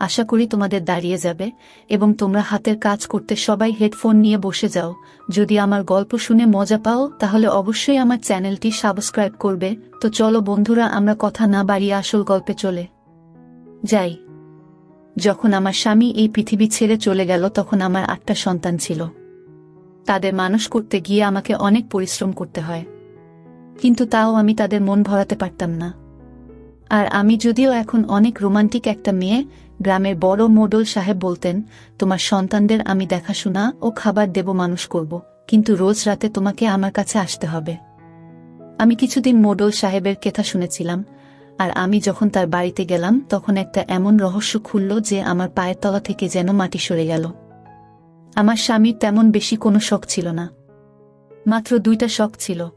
আশা করি তোমাদের দাঁড়িয়ে যাবে এবং তোমরা হাতের কাজ করতে সবাই হেডফোন নিয়ে বসে যাও। যদি আমার গল্প শুনে মজা পাও, তাহলে অবশ্যই আমার চ্যানেলটি সাবস্ক্রাইব করবে। তো চলো বন্ধুরা, আমরা কথা না বাড়িয়ে আসল গল্পে চলে যাই। যখন আমার স্বামী এই পৃথিবী ছেড়ে চলে গেল, তখন আমার আটটা সন্তান ছিল। তাদের মানুষ করতে গিয়ে আমাকে অনেক পরিশ্রম করতে হয়। কিন্তু তাও আমি তাদের মন ভরাতে পারতাম না। আর আমি যদিও এখন অনেক রোমান্টিক একটা মেয়ে, গ্রামের বড় মোডল সাহেব বলতেন, তোমার সন্তানদের আমি দেখাশোনা ও খাবার দেব মানুষ করব, কিন্তু রোজ রাতে তোমাকে আমার কাছে আসতে হবে। আমি কিছুদিন মোডল সাহেবের কথা শুনেছিলাম, আর আমি যখন তার বাড়িতে গেলাম, তখন একটা এমন রহস্য খুলল যে আমার পায়ের তলা থেকে যেন মাটি সরে গেল। আমার স্বামীর তেমন বেশি কোনো শখ ছিল না। মাত্র দুইটা শখ ছিল।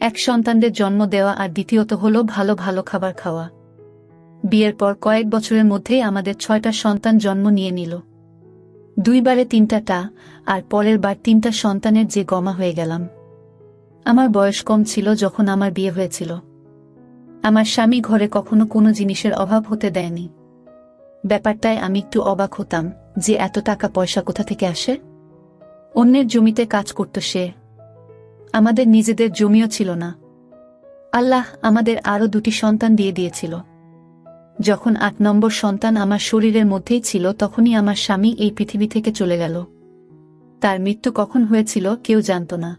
এক সন্তানদের জন্ম দেওয়া আর দ্বিতীয়ত হল ভালো ভালো খাবার খাওয়া। বিয়ের পর কয়েক বছরের মধ্যেই আমাদের ছয়টা সন্তান জন্ম নিয়ে নিল। দুইবারে তিনটাটা আর পরের বার তিনটা সন্তানের যে গমা হয়ে গেলাম। আমার বয়স কম ছিল যখন আমার বিয়ে হয়েছিল। আমার স্বামী ঘরে কখনো কোনো জিনিসের অভাব হতে দেয়নি। ব্যাপারটায় আমি একটু অবাক হতাম যে এত টাকা পয়সা কোথা থেকে আসে? অন্যের জমিতে কাজ করত সে আমাদের নিজেদের জমিও ছিল না। আল্লাহ আমাদের আরও দুটি সন্তান দিয়ে দিয়েছিল। যখন আট নম্বর সন্তান আমার শরীরের মধ্যেই ছিল, তখনই আমার স্বামী এই পৃথিবী থেকে চলে গেল। তার মৃত্যু কখন হয়েছিল কেউ জানত না।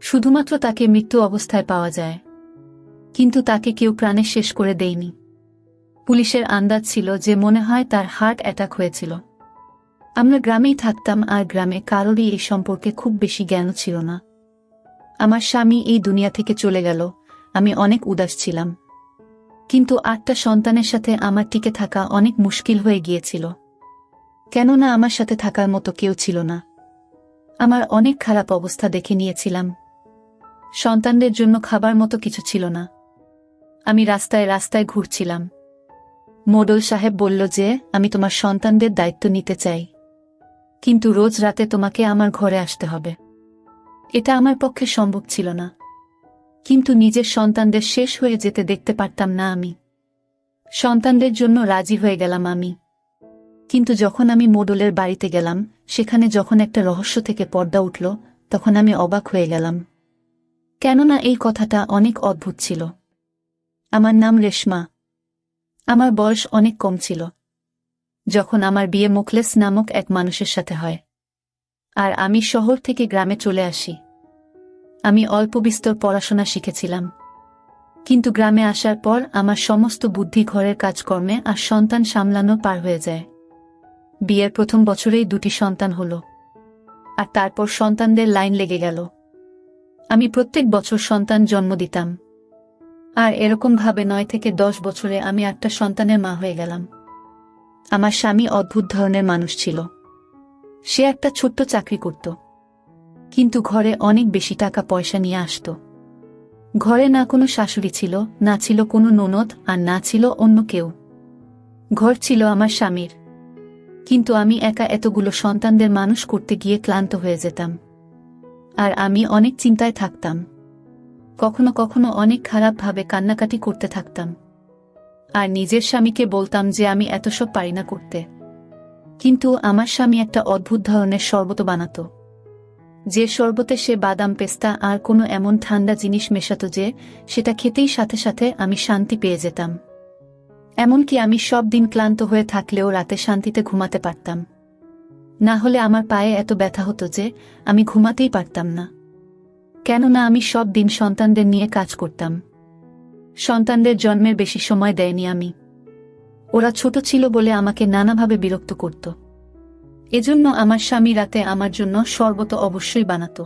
শুধুমাত্র তাকে মৃত্যু অবস্থায় পাওয়া যায়। কিন্তু তাকে কেউ প্রাণে শেষ করে দেয়নি। পুলিশের আন্দাজ ছিল যে মনে হয় তার হার্ট অ্যাটাক হয়েছিল। আমরা গ্রামেই থাকতাম আর গ্রামে কারোরই এই সম্পর্কে খুব বেশি জ্ঞানও ছিল না। আমার স্বামী এই দুনিয়া থেকে চলে গেল, আমি অনেক উদাস ছিলাম। কিন্তু আটটা সন্তানের সাথে আমার টিকে থাকা অনেক মুশকিল হয়ে গিয়েছিল। কেননা আমার সাথে থাকার মতো কেউ ছিল না। আমার অনেক খারাপ অবস্থা দেখে নিয়েছিলাম। সন্তানদের জন্য খাবার মতো কিছু ছিল না। আমি রাস্তায় রাস্তায় ঘুরছিলাম। মোডল সাহেব বলল যে, আমি তোমার সন্তানদের দায়িত্ব নিতে চাই। কিন্তু রোজ রাতে তোমাকে আমার ঘরে আসতে হবে। এটা আমার পক্ষে সম্ভব ছিল না। কিন্তু নিজের সন্তানদের শেষ হয়ে যেতে দেখতে পারতাম না আমি। সন্তানদের জন্য রাজি হয়ে গেলাম আমি। কিন্তু যখন আমি মোডলের বাড়িতে গেলাম, সেখানে যখন একটা রহস্য থেকে পর্দা উঠল, তখন আমি অবাক হয়ে গেলাম। কেননা এই কথাটা অনেক অদ্ভুত ছিল। আমার নাম রেশমা। আমার বয়স অনেক কম ছিল। যখন আমার বিয়ে মুখলেস নামক এক মানুষের সাথে হয়। আর আমি শহর থেকে গ্রামে চলে আসি। আমি অল্প বিস্তর পড়াশোনা শিখেছিলাম। কিন্তু গ্রামে আসার পর আমার সমস্ত বুদ্ধি ঘরের কাজকর্মে আর সন্তান সামলানো পার হয়ে যায়। বিয়ের প্রথম বছরেই দুটি সন্তান হল। আর তারপর সন্তানদের লাইন লেগে গেল। আমি প্রত্যেক বছর সন্তান জন্ম দিতাম। আর এরকমভাবে নয় থেকে দশ বছরে আমি একটা সন্তানের মা হয়ে গেলাম। আমার স্বামী অদ্ভুত ধরনের মানুষ ছিল। সে একটা ছোট্ট চাকরি করত। কিন্তু ঘরে অনেক বেশি টাকা পয়সা নিয়ে আসত। ঘরে না কোনো শাশুড়ি ছিল, না ছিল কোনো ননদ, আর না ছিল অন্য কেউ। ঘর ছিল আমার স্বামীর। কিন্তু আমি একা এতগুলো সন্তানদের মানুষ করতে গিয়ে ক্লান্ত হয়ে যেতাম। আর আমি অনেক চিন্তায় থাকতাম। কখনো কখনো অনেক খারাপভাবে কান্নাকাটি করতে থাকতাম। আর নিজের স্বামীকে বলতাম যে আমি এত সব পারি না করতে। কিন্তু আমার স্বামী একটা অদ্ভুত ধরনের শরবত বানাত। যে শরবতে সে বাদাম, পেস্তা আর কোনো এমন ঠান্ডা জিনিস মেশাত যে, সেটা খেতেই সাথে সাথে আমি শান্তি পেয়ে যেতাম। এমনকি আমি সব দিন ক্লান্ত হয়ে থাকলেও রাতে শান্তিতে ঘুমাতে পারতাম। না হলে আমার পায়ে এত ব্যথা হতো যে, আমি ঘুমাতেই পারতাম না। কেননা আমি সব দিন সন্তানদের নিয়ে কাজ করতাম। সন্তানদের জন্মের বেশি সময় দেয়নি আমি। ওরা ছোট ছিল বলে আমাকে নানাভাবে বিরক্ত করত। এজন্য আমার স্বামী রাতে আমার জন্য শরবত অবশ্যই বানাত।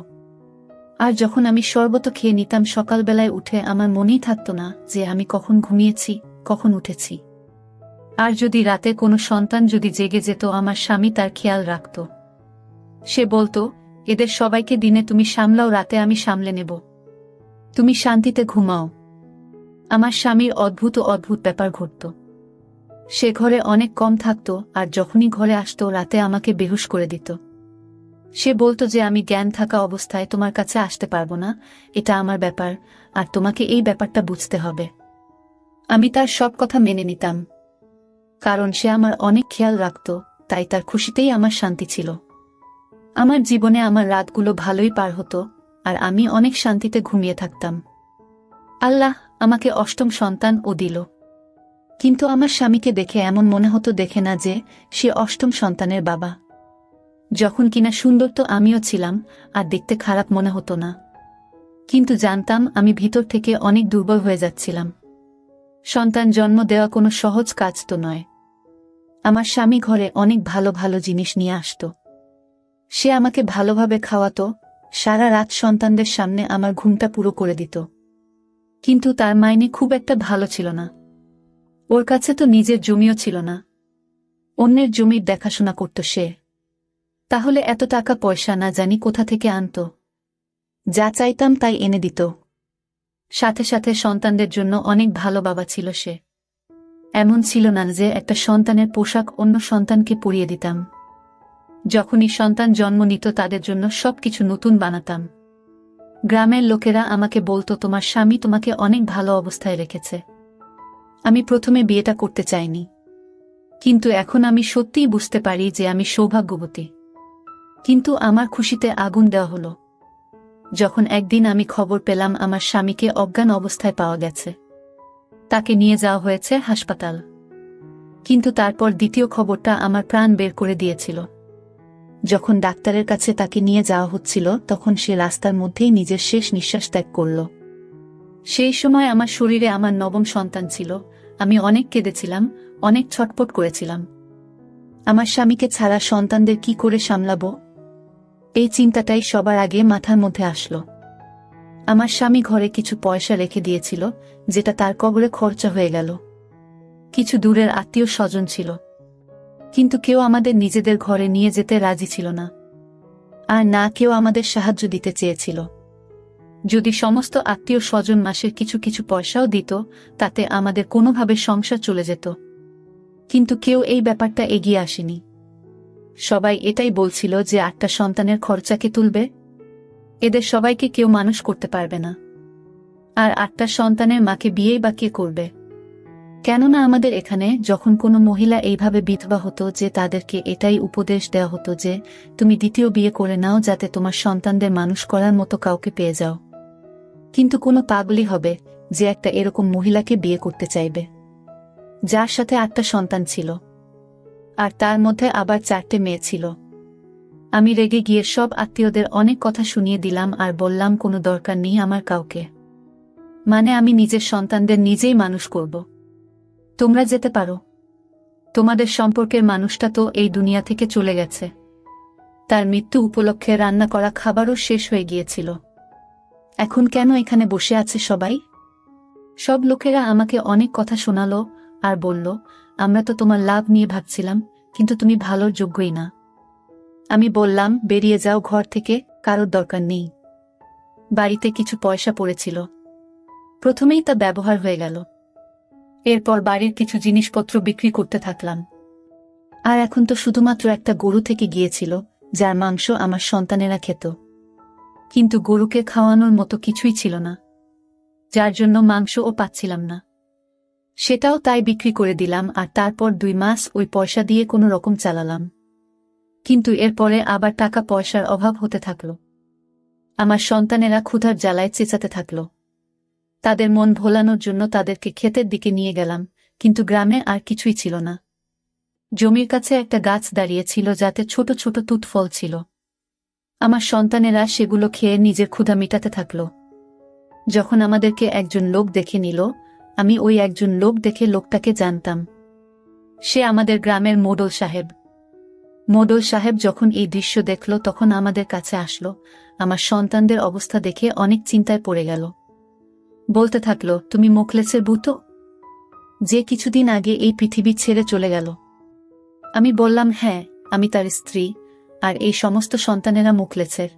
আর যখন আমি শরবত খেয়ে নিতাম, সকালবেলায় উঠে আমার মনেই থাকত না যে আমি কখন ঘুমিয়েছি, কখন উঠেছি। আর যদি রাতে কোনো সন্তান যদি জেগে যেত, আমার স্বামী তার খেয়াল রাখত। সে বলতো, এদের সবাইকে দিনে তুমি সামলাও, রাতে আমি সামলে নেব। তুমি শান্তিতে ঘুমাও। আমার স্বামীর অদ্ভুত অদ্ভুত ব্যাপার ঘটত। সে ঘরে অনেক কম থাকত আর যখনই ঘরে আসতো রাতে আমাকে বেহুশ করে দিত। সে বলতো যে আমি জ্ঞান থাকা অবস্থায় তোমার কাছে আসতে পারব না, এটা আমার ব্যাপার, আর তোমাকে এই ব্যাপারটা বুঝতে হবে। আমি তার সব কথা মেনে নিতাম। কারণ সে আমার অনেক খেয়াল রাখত, তাই তার খুশিতেই আমার শান্তি ছিল। আমার জীবনে আমার রাতগুলো ভালোই পার হতো, আর আমি অনেক শান্তিতে ঘুমিয়ে থাকতাম। আল্লাহ আমাকে অষ্টম সন্তান ও দিল। কিন্তু আমার স্বামীকে দেখে এমন মনে হতো দেখে না যে, সে অষ্টম সন্তানের বাবা। যখন কিনা সুন্দর তো আমিও ছিলাম, আর দেখতে খারাপ মনে হতো না। কিন্তু জানতাম আমি ভিতর থেকে অনেক দুর্বল হয়ে যাচ্ছিলাম। সন্তান জন্ম দেওয়া কোনো সহজ কাজ তো নয়। আমার স্বামী ঘরে অনেক ভালো ভালো জিনিস নিয়ে আসত। সে আমাকে ভালোভাবে খাওয়াতো, সারা রাত সন্তানদের সামনে আমার ঘুমটা পুরো করে দিত। কিন্তু তার মাইনে খুব একটা ভালো ছিল না। ওর কাছে তো নিজের জমিও ছিল না। অন্যের জমির দেখাশোনা করত সে। তাহলে এত টাকা পয়সা না জানি কোথা থেকে আনত। যা চাইতাম তাই এনে দিত। সাথে সাথে সন্তানদের জন্য অনেক ভালো বাবা ছিল সে। এমন ছিল না যে একটা সন্তানের পোশাক অন্য সন্তানকে পরিয়ে দিতাম। যখনই সন্তান জন্ম নিত তাদের জন্য সবকিছু নতুন বানাতাম। গ্রামের লোকেরা আমাকে বলতো, তোমার স্বামী তোমাকে অনেক ভালো অবস্থায় রেখেছে। আমি প্রথমে বিয়েটা করতে চাইনি। কিন্তু এখন আমি সত্যিই বুঝতে পারি যে আমি সৌভাগ্যবতী। কিন্তু আমার খুশিতে আগুন দেওয়া হলো। যখন একদিন আমি খবর পেলাম আমার স্বামীকে অজ্ঞান অবস্থায় পাওয়া গেছে। তাকে নিয়ে যাওয়া হয়েছে হাসপাতাল। কিন্তু তারপর দ্বিতীয় খবরটা আমার প্রাণ বের করে দিয়েছিল। যখন ডাক্তারের কাছে তাকে নিয়ে যাওয়া হচ্ছিল, তখন সে রাস্তার মধ্যেই নিজের শেষ নিঃশ্বাস ত্যাগ করল। সেই সময় আমার শরীরে আমার নবম সন্তান ছিল। আমি অনেক কেঁদেছিলাম, অনেক ছটপট করেছিলাম। আমার স্বামীকে ছাড়া সন্তানদের কি করে সামলাবো? এই চিন্তাটাই সবার আগে মাথার মধ্যে আসলো। আমার স্বামী ঘরে কিছু পয়সা রেখে দিয়েছিল, যেটা তার কবরে খরচা হয়ে গেল। কিছু দূরের আত্মীয় স্বজন ছিল। কিন্তু কেউ আমাদের নিজেদের ঘরে নিয়ে যেতে রাজি ছিল না। আর না কেউ আমাদের সাহায্য দিতে চেয়েছিল। যদি সমস্ত আত্মীয় স্বজন মাসের কিছু কিছু পয়সাও দিত, তাতে আমাদের কোনোভাবে সংসার চলে যেত। কিন্তু কেউ এই ব্যাপারটা এগিয়ে আসেনি। সবাই এটাই বলছিল যে আটটা সন্তানের খরচাকে তুলবে? এদের সবাইকে কেউ মানুষ করতে পারবে না। আর আটটা সন্তানের মাকে বিয়েই বা কে করবে? কেননা আমাদের এখানে যখন কোনো মহিলা এইভাবে বিধবা হতো যে তাদেরকে এটাই উপদেশ দেওয়া হতো যে, তুমি দ্বিতীয় বিয়ে করে নাও যাতে তোমার সন্তানদের মানুষ করার মতো কাউকে পেয়ে যাও। কিন্তু কোনো পাগলি হবে যে একটা এরকম মহিলাকে বিয়ে করতে চাইবে। যার সাথে আটটা সন্তান ছিল। আর তার মধ্যে আবার চারটে মেয়ে ছিল। আমি রেগে গিয়ে সব আত্মীয়দের অনেক কথা শুনিয়ে দিলাম আর বললাম, কোনো দরকার নেই আমার কাউকে। মানে আমি নিজের সন্তানদের নিজেই মানুষ করব। তোমরা যেতে পারো। তোমাদের সম্পর্কের মানুষটা তো এই দুনিয়া থেকে চলে গেছে। তার মৃত্যু উপলক্ষে রান্না করা খাবারও শেষ হয়ে গিয়েছিল। এখন কেন এখানে বসে আছে সবাই? সব লোকেরা আমাকে অনেক কথা শোনালো আর বলল, আমরা তো তোমার লাভ নিয়ে ভাবছিলাম, কিন্তু তুমি ভালোর যোগ্যই না। আমি বললাম, বেরিয়ে যাও ঘর থেকে, কারোর দরকার নেই। বাড়িতে কিছু পয়সা পড়েছিল। প্রথমেই তা ব্যবহার হয়ে গেল। এরপর বাড়ির কিছু জিনিসপত্র বিক্রি করতে থাকলাম। আর এখন তো শুধুমাত্র একটা গরু থেকে গিয়েছিল, যার মাংস আমার সন্তানেরা খেত। কিন্তু গরুকে খাওয়ানোর মতো কিছুই ছিল না। যার জন্য মাংসও পাচ্ছিলাম না। সেটাও তাই বিক্রি করে দিলাম আর তারপর দুই মাস ওই পয়সা দিয়ে কোনো রকম চালালাম। কিন্তু এরপরে আবার টাকা পয়সার অভাব হতে থাকল। আমার সন্তানেরা ক্ষুধার জ্বালায় চেঁচাতে থাকল। তাদের মন ভোলানোর জন্য তাদেরকে ক্ষেতের দিকে নিয়ে গেলাম, কিন্তু গ্রামে আর কিছুই ছিল না। জমির কাছে একটা গাছ দাঁড়িয়েছিল যাতে ছোট ছোট তুত ফল ছিল। আমার সন্তানেরা সেগুলো খেয়ে নিজের ক্ষুধা মিটাতে থাকল। যখন আমাদেরকে একজন লোক দেখে নিল, আমি ওই একজন লোক দেখে লোকটাকে জানতাম। সে আমাদের গ্রামের মোডল সাহেব। মোডল সাহেব যখন এই দৃশ্য দেখল, তখন আমাদের কাছে আসলো। আমার সন্তানদের অবস্থা দেখে অনেক চিন্তায় পড়ে গেল। বলতে থাকল, তুমি মোখলেসের বুতো যে কিছুদিন আগে এই পৃথিবী ছেড়ে চলে গেল। আমি বললাম হ্যাঁ আমি তার স্ত্রী। আর এই সমস্ত সন্তানেরা মুখলেছে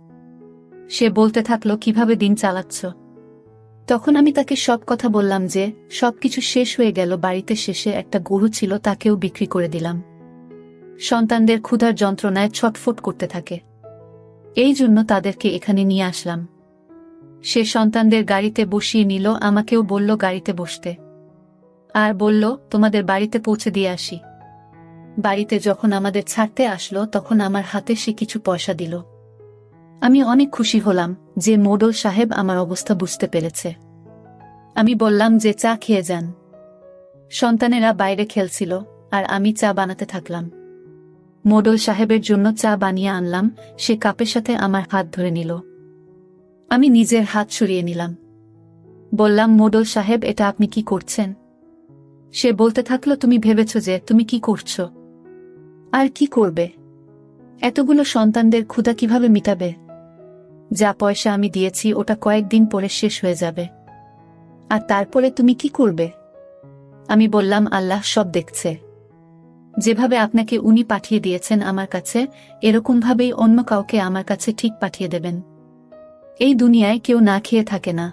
সে বলতে থাকল, কীভাবে দিন চালাচ্ছ? তখন আমি তাকে সব কথা বললাম যে, সবকিছু শেষ হয়ে গেল, বাড়িতে শেষে একটা গরু ছিল, তাকেও বিক্রি করে দিলাম। সন্তানদের ক্ষুধার যন্ত্রণায় ছটফট করতে থাকে। এই জন্য তাদেরকে এখানে নিয়ে আসলাম। সে সন্তানদের গাড়িতে বসিয়ে নিল, আমাকেও বলল, গাড়িতে বসতে। আর বলল, তোমাদের বাড়িতে পৌঁছে দিয়ে আসি। বাড়িতে যখন আমাদের ছাড়তে আসলো, তখন আমার হাতে সে কিছু পয়সা দিল। আমি অনেক খুশি হলাম যে মোডল সাহেব আমার অবস্থা বুঝতে পেরেছে। আমি বললাম যে চা খেয়ে যান। সন্তানেরা বাইরে খেলছিল, আর আমি চা বানাতে থাকলাম। মোডল সাহেবের জন্য চা বানিয়ে আনলাম, সে কাপের সাথে আমার হাত ধরে নিল। আমি নিজের হাত সরিয়ে নিলাম। বললাম, মোডল সাহেব, এটা আপনি কি করছেন? সে বলতে থাকল, তুমি ভেবেছ যে তুমি কি করছ? আর কি করবে? এতগুলো সন্তানদের ক্ষুধা কীভাবে মিটাবে? যা পয়সা আমি দিয়েছি, ওটা কয়েকদিন পরে শেষ হয়ে যাবে। আর তারপরে তুমি কি করবে? আমি বললাম, আল্লাহ সব দেখছে। যেভাবে আপনাকে উনি পাঠিয়ে দিয়েছেন আমার কাছে, এরকমভাবেই অন্য কাউকে আমার কাছে ঠিক পাঠিয়ে দেবেন। এই দুনিয়ায় কেউ না খেয়ে থাকে না।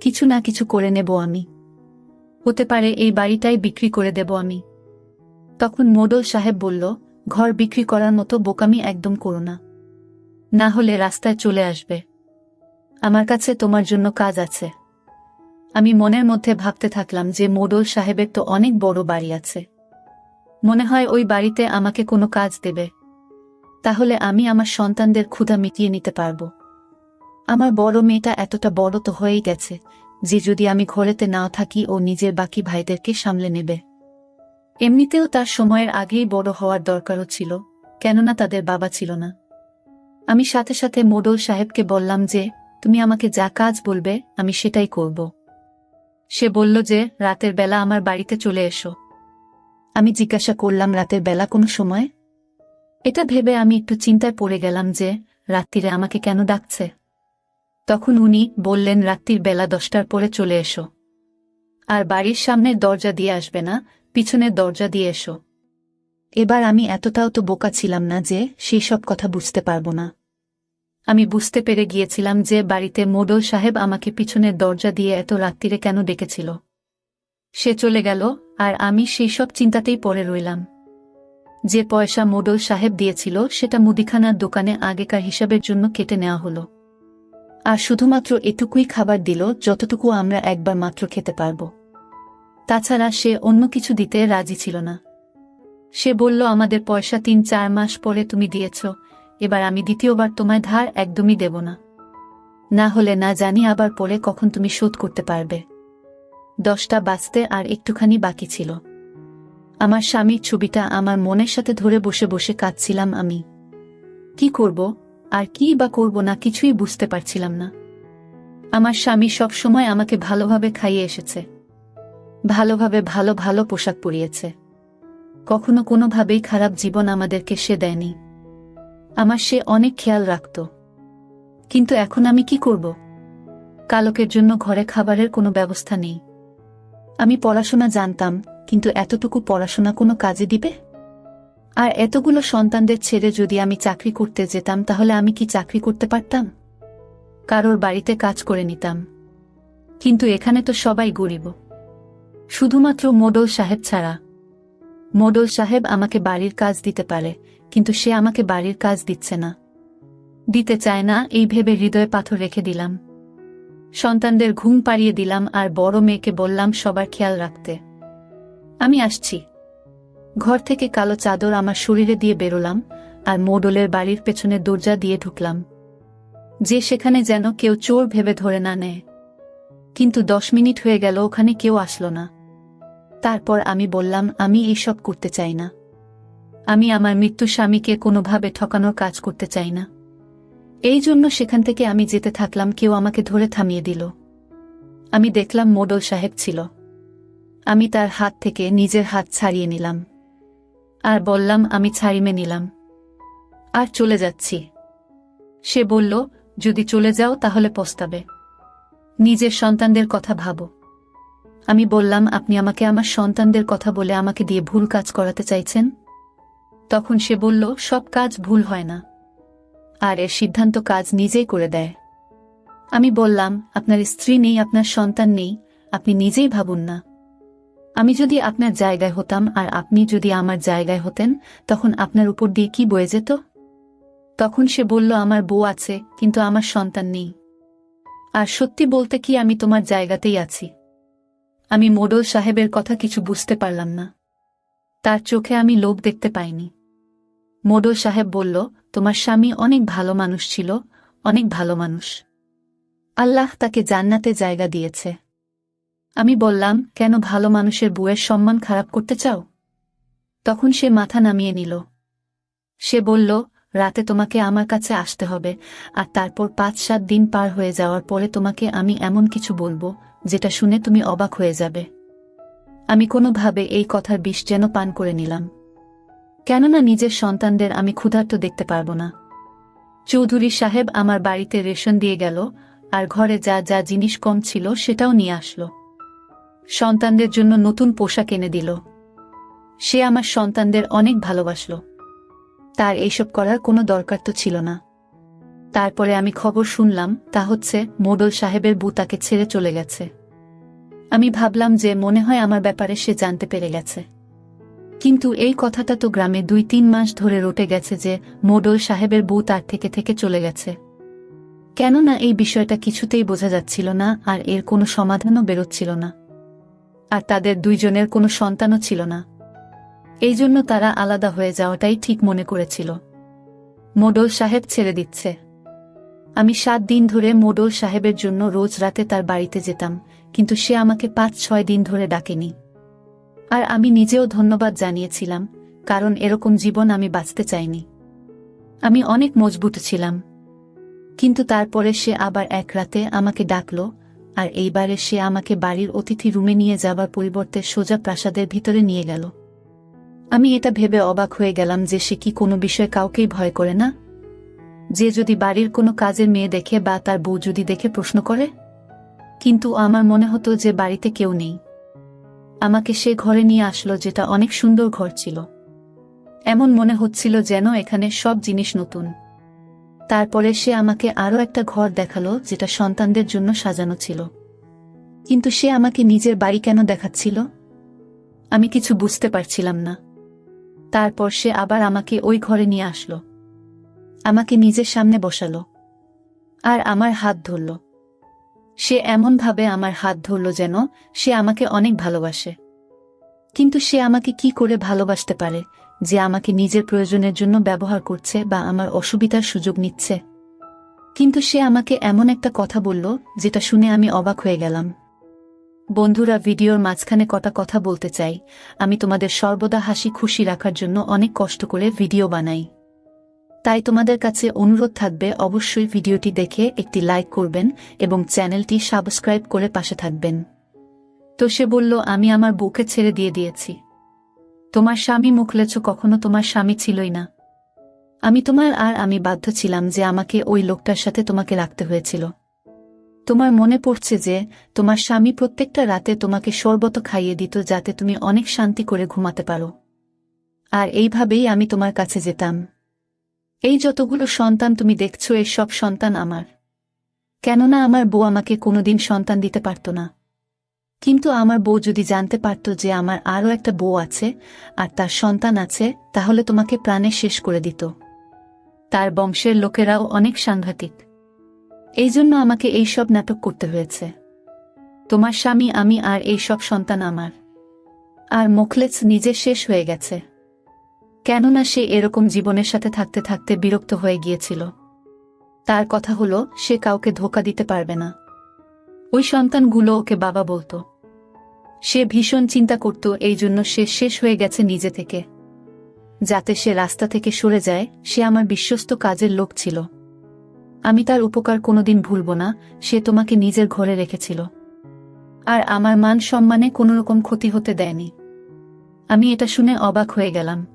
কিছু না কিছু করে নেব আমি। হতে পারে এই বাড়িটাই বিক্রি করে দেব আমি। তখন মোডল সাহেব বলল, ঘর বিক্রি করার মতো বোকামি একদম করো না। না হলে রাস্তায় চলে আসবে। আমার কাছে তোমার জন্য কাজ আছে আমি মনের মধ্যে ভাবতে থাকলাম যে মোডল সাহেবের তো অনেক বড় বাড়ি আছে। মনে হয় ওই বাড়িতে আমাকে কোনো কাজ দেবে। তাহলে আমি আমার সন্তানদের ক্ষুধা মিটিয়ে নিতে পারব। আমার বড় মেয়েটা এতটা বড় তো হয়েই গেছে যে যদি আমি ঘরেতে নাও থাকি, ও নিজের বাকি ভাইদেরকে সামলে নেবে। এমনিতেও তার সময়ের আগেই বড় হওয়ার দরকারও ছিল, কেননা তাদের বাবা ছিল না। আমি সাথে সাথে মোডল সাহেবকে বললাম যে, তুমি আমাকে যা কাজ বলবে, আমি সেটাই করব। সে বলল যে, রাতের বেলা আমার বাড়িতে চলে এসো। আমি জিজ্ঞাসা করলাম, রাতের বেলা কোনো সময়? এটা ভেবে আমি একটু চিন্তায় পড়ে গেলাম যে রাত্রিরে আমাকে কেন ডাকছে? তখন উনি বললেন রাত্রির বেলা দশটার পরে চলে এসো। আর বাড়ির সামনের দরজা দিয়ে আসবে না পিছনের দরজা দিয়ে এসো। এবার আমি এতটাও তো বোকা ছিলাম না যে সেই সব কথা বুঝতে পারব না। আমি বুঝতে পেরে গিয়েছিলাম যে বাড়িতে মোডল সাহেব আমাকে পিছনের দরজা দিয়ে এত রাত্রিরে কেন ডেকেছিল। সে চলে গেল, আর আমি সেই সব চিন্তাতেই পড়ে রইলাম। যে পয়সা মোডল সাহেব দিয়েছিল, সেটা মুদিখানার দোকানে আগেকার হিসাবের জন্য কেটে নেওয়া হলো। আর শুধুমাত্র এটুকুই খাবার দিল, যতটুকু আমরা একবার মাত্র খেতে পারব। তাছাড়া সে অন্য কিছু দিতে রাজি ছিল না। সে বলল, আমাদের পয়সা তিন চার মাস পরে তুমি দিয়েছ, এবার আমি দ্বিতীয়বার তোমায় ধার একদমই দেব না। না হলে না জানি আবার পরে কখন তুমি শোধ করতে পারবে। দশটা বাঁচতে আর একটুখানি বাকি ছিল। আমার স্বামীর ছবিটা আমার মনের সাথে ধরে বসে বসে কাঁদছিলাম আমি। কি করব, আর কি বা করব না কিছুই বুঝতে পারছিলাম না। আমার স্বামী সব সময় আমাকে ভালোভাবে খাইয়ে এসেছে। ভালোভাবে ভালো ভালো পোশাক পরিয়েছে। কখনো কোনোভাবেই খারাপ জীবন আমাদেরকে সে দেয়নি। আমার সে অনেক খেয়াল রাখত। কিন্তু এখন আমি কি করব? কালকের জন্য ঘরে খাবারের কোনো ব্যবস্থা নেই। আমি পড়াশোনা জানতাম, কিন্তু এতটুকু পড়াশোনা কোনো কাজে দিবে? আর এতগুলো সন্তানদের ছেড়ে যদি আমি চাকরি করতে যেতাম, তাহলে আমি কি চাকরি করতে পারতাম? কারোর বাড়িতে কাজ করে নিতাম। কিন্তু এখানে তো সবাই গরিব। শুধুমাত্র মোডল সাহেব ছাড়া। মোডল সাহেব আমাকে বাড়ির কাজ দিতে পারে, কিন্তু সে আমাকে বাড়ির কাজ দিচ্ছে না। দিতে চায় না, এই ভেবে হৃদয়ে পাথর রেখে দিলাম। সন্তানদের ঘুম পাড়িয়ে দিলাম আর বড় মেয়েকে বললাম সবার খেয়াল রাখতে। আমি আসছি। ঘর থেকে কালো চাদর আমার শরীরে দিয়ে বেরোলাম আর মোডলের বাড়ির পেছনে দরজা দিয়ে ঢুকলাম। যে সেখানে যেন কেউ চোর ভেবে ধরে না নেয়। কিন্তু দশ মিনিট হয়ে গেল, ওখানে কেউ আসলো না। তারপর আমি বললাম, আমি এইসব করতে চাই না। আমি আমার মৃত্যু স্বামীকে কোনোভাবে ঠকানোর কাজ করতে চাই না। এই জন্য সেখান থেকে আমি যেতে থাকলাম, কেউ আমাকে ধরে থামিয়ে দিল। আমি দেখলাম মোডল সাহেব ছিল। আমি তার হাত থেকে নিজের হাত ছাড়িয়ে নিলাম। আর বললাম, আমি ছাড়িমে নিলাম। আর চলে যাচ্ছি। সে বলল, যদি চলে যাও তাহলে পস্তাবে। নিজের সন্তানদের কথা ভাবো। আমি বললাম, আপনি আমাকে আমার সন্তানদের কথা বলে আমাকে দিয়ে ভুল কাজ করাতে চাইছেন? তখন সে বলল, সব কাজ ভুল হয় না। আর এর সিদ্ধান্ত কাজ নিজেই করে দেয়। আমি বললাম, আপনার স্ত্রী নেই, আপনার সন্তান নেই, আপনি নিজেই ভাবুন না। আমি যদি আপনার জায়গায় হতাম আর আপনি যদি আমার জায়গায় হতেন, তখন আপনার উপর দিয়ে কি বয়ে যেত? তখন সে বলল, আমার বউ আছে, কিন্তু আমার সন্তান নেই। আর সত্যি বলতে কি আমি তোমার জায়গাতেই আছি? আমি মোডল সাহেবের কথা কিছু বুঝতে পারলাম না। তার চোখে আমি লোভ দেখতে পাইনি। মোডল সাহেব বলল, তোমার স্বামী অনেক ভালো মানুষ ছিল, অনেক ভালো মানুষ। আল্লাহ তাকে জান্নাতে জায়গা দিয়েছে। আমি বললাম, কেন ভালো মানুষের বউয়ের সম্মান খারাপ করতে চাও? তখন সে মাথা নামিয়ে নিল। সে বলল, রাতে তোমাকে আমার কাছে আসতে হবে, আর তারপর পাঁচ সাত দিন পার হয়ে যাওয়ার পরে তোমাকে আমি এমন কিছু বলব যেটা শুনে তুমি অবাক হয়ে যাবে। আমি কোনোভাবে এই কথার বিষ যেন পান করে নিলাম। কেননা নিজের সন্তানদের আমি ক্ষুধার্ত দেখতে পারব না। চৌধুরী সাহেব আমার বাড়িতে রেশন দিয়ে গেল, আর ঘরে যা যা জিনিস কম ছিল সেটাও নিয়ে আসলো। সন্তানদের জন্য নতুন পোশাক এনে দিল। সে আমার সন্তানদের অনেক ভালোবাসল। তার এইসব করার কোনো দরকার তো ছিল না। তারপরে আমি খবর শুনলাম, তা হচ্ছে মোডল সাহেবের বউ তাকে ছেড়ে চলে গেছে। আমি ভাবলাম যে মনে হয় আমার ব্যাপারে সে জানতে পেরে গেছে। কিন্তু এই কথাটা তো গ্রামে দুই তিন মাস ধরে রটে গেছে যে মোডল সাহেবের বউ তার থেকে থেকে চলে গেছে। কেননা এই বিষয়টা কিছুতেই বোঝা যাচ্ছিল না আর এর কোনো সমাধানও বেরোচ্ছিল না। আর তাদের দুইজনের কোনো সন্তানও ছিল না। এই জন্য তারা আলাদা হয়ে যাওয়াটাই ঠিক মনে করেছিল। মোডল সাহেব ছেড়ে দিচ্ছে। আমি সাত দিন ধরে মোডল সাহেবের জন্য রোজ রাতে তার বাড়িতে যেতাম। কিন্তু সে আমাকে পাঁচ, ছয় দিন ধরে ডাকেনি। আর আমি নিজেও ধন্যবাদ জানিয়েছিলাম, কারণ এরকম জীবন আমি বাঁচতে চাইনি। আমি অনেক মজবুত ছিলাম। কিন্তু তারপরে সে আবার এক রাতে আমাকে ডাকল, আর এইবারে সে আমাকে বাড়ির অতিথি রুমে নিয়ে যাবার পরিবর্তে সোজা প্রাসাদের ভিতরে নিয়ে গেল। আমি এটা ভেবে অবাক হয়ে গেলাম যে সে কি কোনো বিষয়ে কাউকেই ভয় করে না? যে যদি বাড়ির কোনো কাজের মেয়ে দেখে বা তার বউ যদি দেখে প্রশ্ন করে কিন্তু আমার মনে হতো যে বাড়িতে কেউ নেই। আমাকে সে ঘরে নিয়ে আসলো যেটা অনেক সুন্দর ঘর ছিল। এমন মনে হচ্ছিল যেন এখানে সব জিনিস নতুন। তারপরে সে আমাকে আরও একটা ঘর দেখাল যেটা সন্তানদের জন্য সাজানো ছিল। কিন্তু সে আমাকে নিজের বাড়ি কেন দেখাচ্ছিল? আমি কিছু বুঝতে পারছিলাম না। তারপর সে আবার আমাকে ওই ঘরে নিয়ে আসলো। আমাকে নিজের সামনে বসালো। আর আমার হাত ধরল। সে এমনভাবে আমার হাত ধরল যেন সে আমাকে অনেক ভালোবাসে। কিন্তু সে আমাকে কি করে ভালোবাসতে পারে যে আমাকে নিজের প্রয়োজনের জন্য ব্যবহার করছে বা আমার অসুবিধার সুযোগ নিচ্ছে? কিন্তু সে আমাকে এমন একটা কথা বলল যেটা শুনে আমি অবাক হয়ে গেলাম। বন্ধুরা, ভিডিওর মাঝখানে কটা কথা বলতে চাই। আমি তোমাদের সর্বদা হাসি খুশি রাখার জন্য অনেক কষ্ট করে ভিডিও বানাই। তাই তোমাদের কাছে অনুরোধ থাকবে অবশ্যই ভিডিওটি দেখে একটি লাইক করবেন এবং চ্যানেলটি সাবস্ক্রাইব করে পাশে থাকবেন। তো সে বলল, আমি আমার বুকে ছেড়ে দিয়ে দিয়েছি। তোমার স্বামী মুখলেছ কখনো তোমার স্বামী ছিলই না। আমি তোমার আর আমি বাধ্য ছিলাম যে আমাকে ওই লোকটার সাথে তোমাকে রাখতে হয়েছিল। তোমার মনে পড়ছে যে তোমার স্বামী প্রত্যেকটা রাতে তোমাকে শরবত খাইয়ে দিত যাতে তুমি অনেক শান্তি করে ঘুমাতে পারো। আর এইভাবেই আমি তোমার কাছে যেতাম। এই যতগুলো সন্তান তুমি দেখছ, এই সব সন্তান আমার। কেননা আমার বউ আমাকে কোনোদিন সন্তান দিতে পারত না। কিন্তু আমার বউ যদি জানতে পারত যে আমার আরও একটা বউ আছে, আর তার সন্তান আছে, তাহলে তোমাকে প্রাণে শেষ করে দিত। তার বংশের লোকেরাও অনেক সাংঘাতিক। এই জন্য আমাকে এই সব নাটক করতে হয়েছে। তোমার স্বামী, আমি আর এই সব সন্তান আমার। আর মোখলেস নিজে শেষ হয়ে গেছে। কেননা সে এরকম জীবনের সাথে থাকতে থাকতে বিরক্ত হয়ে গিয়েছিল। তার কথা হলো, সে কাউকে ধোকা দিতে পারবে না। ওই সন্তানগুলো ওকে বাবা বলতো। সে ভীষণ চিন্তা করত, এই জন্য সে শেষ হয়ে গেছে নিজে থেকে। যাতে সে রাস্তা থেকে সরে যায়, সে আমার বিশ্বস্ত কাজের লোক ছিল। আমি তার উপকার কোনোদিন ভুলব না, সে তোমাকে নিজের ঘরে রেখেছিল। আর আমার মান সম্মানে কোনোরকম ক্ষতি হতে দেয়নি। আমি এটা শুনে অবাক হয়ে গেলাম।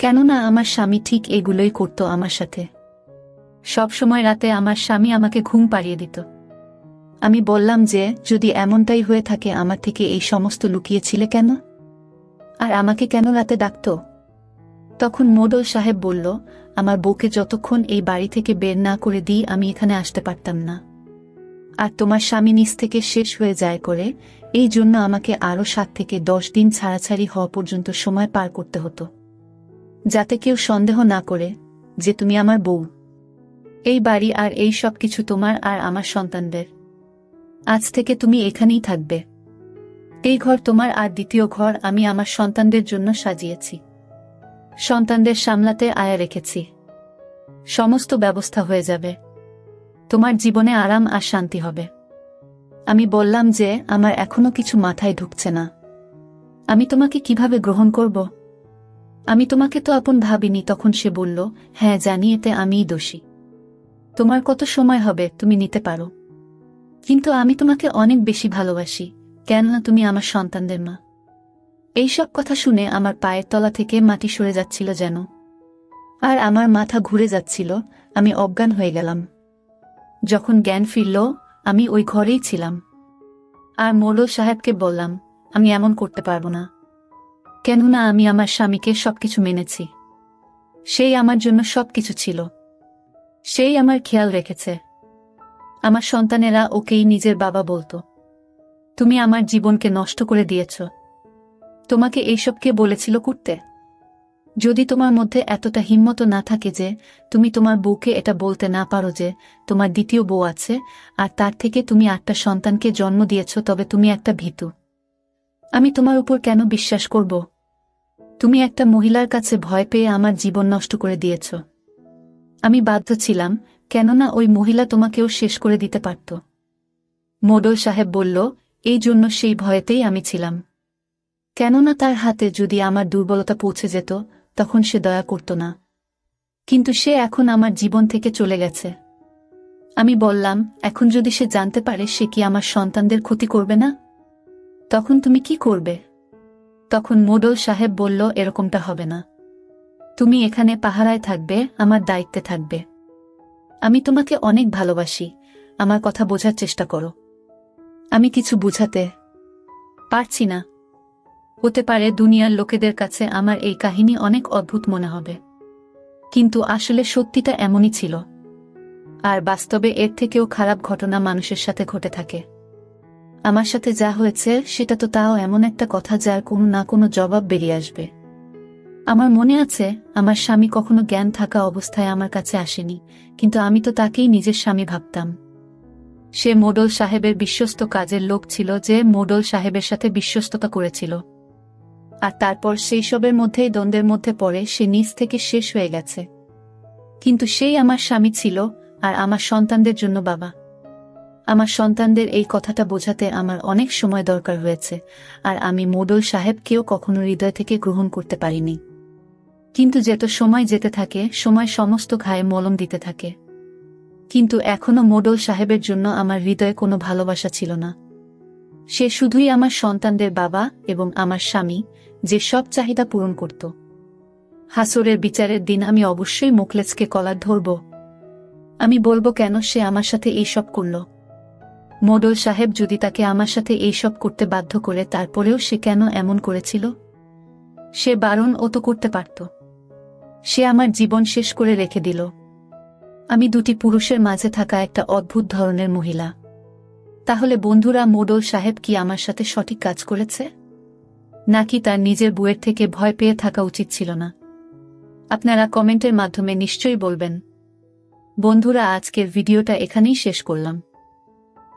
কেননা আমার স্বামী ঠিক এগুলোই করত আমার সাথে। সব সময় রাতে আমার স্বামী আমাকে ঘুম পাড়িয়ে দিত। আমি বললাম যে, যদি এমনটাই হয়ে থাকে আমার থেকে এই সমস্ত লুকিয়েছিলে কেন? আর আমাকে কেন রাতে ডাকত? তখন মোডল সাহেব বলল, আমার বউকে যতক্ষণ এই বাড়ি থেকে বের না করে দিই, আমি এখানে আসতে পারতাম না। আর তোমার স্বামী নিজ থেকে শেষ হয়ে যায় করে, এই জন্য আমাকে আরও সাত থেকে দশ দিন ছাড়াছাড়ি হওয়া পর্যন্ত সময় পার করতে হতো। যাতে কেউ সন্দেহ না করে যে তুমি আমার বউ। এই বাড়ি আর এই সব কিছু তোমার আর আমার সন্তানদের। আজ থেকে তুমি এখানেই থাকবে। এই ঘর তোমার আর দ্বিতীয় ঘর আমি আমার সন্তানদের জন্য সাজিয়েছি। সন্তানদের সামলাতে আয়া রেখেছি। সমস্ত ব্যবস্থা হয়ে যাবে। তোমার জীবনে আরাম আর শান্তি হবে। আমি বললাম যে, আমার এখনও কিছু মাথায় ঢুকছে না। আমি তোমাকে কীভাবে গ্রহণ করব? আমি তোমাকে তো আপন ভাবিনি, তখন সে বলল হ্যাঁ জানি, এতে আমিই দোষী। তোমার কত সময় হবে, তুমি নিতে পারো। কিন্তু আমি তোমাকে অনেক বেশি ভালোবাসি, কেননা তুমি আমার সন্তানদের মা। এইসব কথা শুনে আমার পায়ের তলা থেকে মাটি সরে যাচ্ছিল যেন। আর আমার মাথা ঘুরে যাচ্ছিল, আমি অজ্ঞান হয়ে গেলাম। যখন জ্ঞান ফিরল, আমি ওই ঘরেই ছিলাম। আর মোড়ল সাহেবকে বললাম, আমি এমন করতে পারব না। কেননা আমি আমার স্বামীকে সবকিছু মেনেছি। সেই আমার জন্য সবকিছু ছিল। সেই আমার খেয়াল রেখেছে। আমার সন্তানেরা ওকেই নিজের বাবা বলতো। তুমি আমার জীবনকে নষ্ট করে দিয়েছ। তোমাকে এইসব কে বলেছিল করতে যদি তোমার মধ্যে এতটা হিম্মত না থাকে যে, তুমি তোমার বউকে এটা বলতে না পারো যে, তোমার দ্বিতীয় বউ আছে, আর তার থেকে তুমি আটটা সন্তানকে জন্ম দিয়েছ তবে তুমি একটা ভীতু। আমি তোমার উপর কেন বিশ্বাস করব? তুমি একটা মহিলার কাছে ভয় পেয়ে আমার জীবন নষ্ট করে দিয়েছ। আমি বাধ্য ছিলাম, কেননা ওই মহিলা তোমাকেও শেষ করে দিতে পারত। মোডল সাহেব বলল, এই জন্য সেই ভয়েতেই আমি ছিলাম। কেননা তার হাতে যদি আমার দুর্বলতা পৌঁছে যেত, তখন সে দয়া করত না। কিন্তু সে এখন আমার জীবন থেকে চলে গেছে। আমি বললাম, এখন যদি সে জানতে পারে সে কি আমার সন্তানদের ক্ষতি করবে না? তখন তুমি কি করবে? তখন মোডল সাহেব বলল, এরকমটা হবে না। তুমি এখানে পাহারায় থাকবে, আমার দায়িত্বে থাকবে। আমি তোমাকে অনেক ভালোবাসি। আমার কথা বোঝার চেষ্টা করো। আমি কিছু বুঝাতে পারছি না। হতে পারে দুনিয়ার লোকেদের কাছে আমার এই কাহিনী অনেক অদ্ভুত মনে হবে। কিন্তু আসলে সত্যিটা এমনই ছিল। আর বাস্তবে এর থেকেও খারাপ ঘটনা মানুষের সাথে ঘটে থাকে। আমার সাথে যা হয়েছে, সেটা তো তাও এমন একটা কথা যার কোনো না কোনো জবাব বেরিয়ে আসবে। আমার মনে আছে, আমার স্বামী কখনো জ্ঞান থাকা অবস্থায় আমার কাছে আসেনি, কিন্তু আমি তো তাকেই নিজের স্বামী ভাবতাম। সে মোডল সাহেবের বিশ্বস্ত কাজের লোক ছিল যে মোডল সাহেবের সাথে বিশ্বস্ততা করেছিল। আর তারপর সেই সবের মধ্যেই দ্বন্দ্বের মধ্যে পড়ে, সে নিজ থেকে শেষ হয়ে গেছে। কিন্তু সেই আমার স্বামী ছিল, আর আমার সন্তানদের জন্য বাবা। আমার সন্তানদের এই কথাটা বোঝাতে আমার অনেক সময় দরকার হয়েছে, আর আমি মোডল সাহেবকেও কখনো হৃদয় থেকে গ্রহণ করতে পারিনি। কিন্তু যত সময় যেতে থাকে, সময় সমস্ত ঘায়ে মলম দিতে থাকে। কিন্তু এখনও মোডল সাহেবের জন্য আমার হৃদয়ে কোনো ভালোবাসা ছিল না। সে শুধুই আমার সন্তানদের বাবা এবং আমার স্বামী, যে সব চাহিদা পূরণ করত। হাসরের বিচারের দিন আমি অবশ্যই মোকলেসকে কলার ধরব। আমি বলব কেন সে আমার সাথে এইসব করল। মোডল সাহেব যদি তাকে আমার সাথে এইসব করতে বাধ্য করে, তারপরেও সে কেন এমন করেছিল? সে বারণ ও তো করতে পারত। সে আমার জীবন শেষ করে রেখে দিল। আমি দুটি পুরুষের মাঝে থাকা একটা অদ্ভুত ধরনের মহিলা। তাহলে বন্ধুরা, মোডল সাহেব কি আমার সাথে সঠিক কাজ করেছে? নাকি তার নিজের বইয়ের থেকে ভয় পেয়ে থাকা উচিত ছিল না? আপনারা কমেন্টের মাধ্যমে নিশ্চয়ই বলবেন। বন্ধুরা, আজকের ভিডিওটা এখানেই শেষ করলাম।